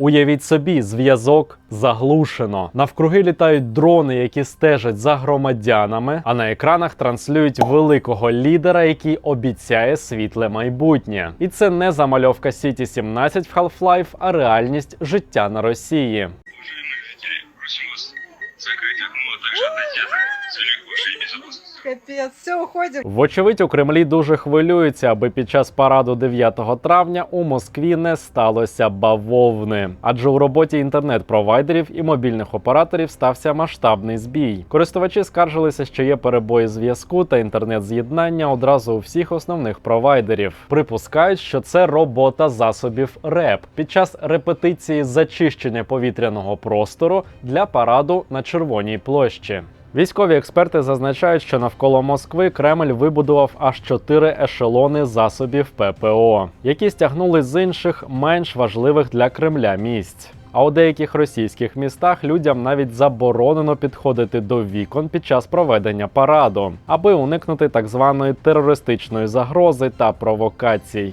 Уявіть собі, зв'язок заглушено. Навкруги літають дрони, які стежать за громадянами, а на екранах транслюють великого лідера, який обіцяє світле майбутнє. І це не замальовка Сіті 17 в Half-Life, а реальність життя на Росії. Капец, все, уходим. Вочевидь, у Кремлі дуже хвилюються, аби під час параду 9 травня у Москві не сталося бавовни. Адже у роботі інтернет-провайдерів і мобільних операторів стався масштабний збій. Користувачі скаржилися, що є перебої зв'язку та інтернет-з'єднання одразу у всіх основних провайдерів. Припускають, що це робота засобів РЕП під час репетиції зачищення повітряного простору для параду на Червоній площі. Військові експерти зазначають, що навколо Москви Кремль вибудував аж чотири ешелони засобів ППО, які стягнули з інших менш важливих для Кремля місць. А у деяких російських містах людям навіть заборонено підходити до вікон під час проведення параду, аби уникнути так званої терористичної загрози та провокацій.